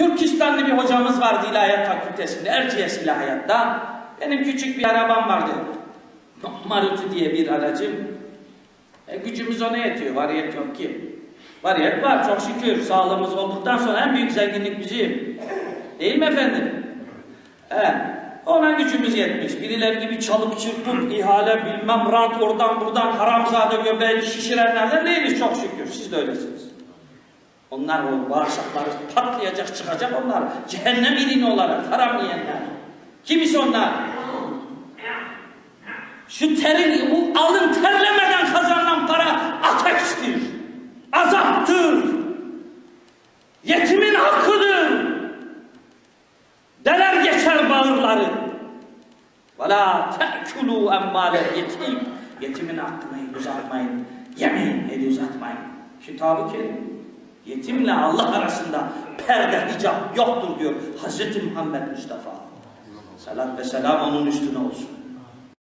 Türkistanlı bir hocamız vardı İlahiyat Fakültesi'nde, Erciyes İlahiyat'ta. Benim küçük bir arabam vardı. Maruti diye bir aracım. E, gücümüz ona yetiyor, variyet yok ki. Variyet var çok şükür. Sağlığımız olduktan sonra en büyük zenginlik bizim. Değil mi efendim? He. Ona gücümüz yetmiş. Birileri gibi çalıp çırpıp ihale bilmem rant oradan buradan haramzade göbeğini şişirenlerden değiliz çok şükür. Siz de öylesiniz. Onlar o bağırsakları patlayacak çıkacak onlar. Cehennem ilini olarak haram yiyenler. Kimisi onlar? Şu terin, bu alın terlemeden kazanılan para ateştir. Azaptır. Yetimin hakkıdır. Deler geçer bağırları. وَلَا تَأْكُلُوا اَمَّالَ yetim. Yetimin hakkını uzatmayın. Yemeyin, eli uzatmayın. Kitab-ı Kerim. Yetimle Allah arasında perde, hicap yoktur diyor Hz. Muhammed Mustafa. Salat ve selam onun üstüne olsun.